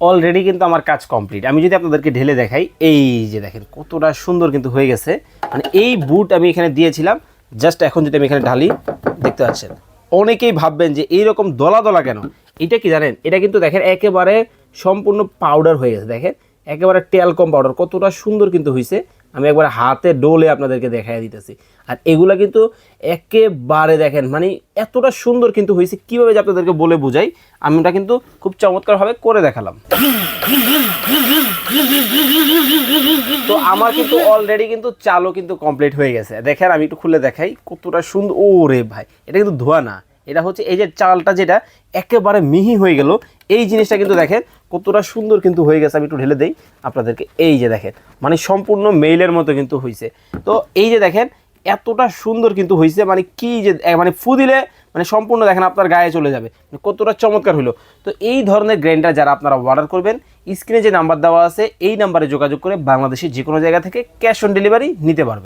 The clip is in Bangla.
অলরেডি কিন্তু আমার কাজ কমপ্লিট আমি যদি আপনাদেরকে ঢেলে দেখাই, এই যে দেখেন কতটা সুন্দর কিন্তু হয়ে গেছে। মানে এই বুট আমি এখানে দিয়েছিলাম জাস্ট এখন যদি আমি এখানে ঢালি, দেখতে পাচ্ছেন। অনেকেই ভাববেন যে এইরকম দলা দলা কেন? এটা কি জানেন? এটা কিন্তু দেখেন একেবারে সম্পূর্ণ পাউডার হয়ে গেছে। দেখেন, একেবারে টেলকম পাউডার কতটা সুন্দর কিন্তু হয়েছে আমি একবার হাতে ডোলে আপনাদেরকে দেখাই দিতেছি। আর এগুলা কিন্তু একেবারে দেখেন মানে এতটা সুন্দর কিন্তু হয়েছে, কীভাবে যে আপনাদেরকে বলে বুঝাই, আমি ওটা কিন্তু খুব চমৎকারভাবে করে দেখালাম। তো আমার কিন্তু অলরেডি কিন্তু চালও কিন্তু কমপ্লিট হয়ে গেছে। দেখেন, আমি একটু খুলে দেখাই, কতটা সুন্দর ও রে ভাই, এটা কিন্তু ধোয়া না। এটা হচ্ছে এই যে চালটা যেটা একেবারে মিহি হয়ে গেল এই জিনিসটা কিন্তু দেখেন, কতটা সুন্দর কিন্তু হয়ে গেছে, আমি একটু ঢেলে দেই। আপনাদেরকে এই যে দেখেন মানে সম্পূর্ণ মেইলের মতো কিন্তু হয়েছে তো এই যে দেখেন, এতটা সুন্দর কিন্তু হয়েছে মানে কি যে মানে ফু দিলে মানে সম্পূর্ণ দেখেন আপনার গায়ে চলে যাবে। মানে কতটা চমৎকার হলো তো এই ধরনের গ্রাইন্ডার যারা আপনারা অর্ডার করবেন, স্ক্রিনে যে নাম্বার দেওয়া আছে, এই নাম্বারে যোগাযোগ করে বাংলাদেশের যে কোনো জায়গা থেকে ক্যাশ অন ডেলিভারি নিতে পারবেন।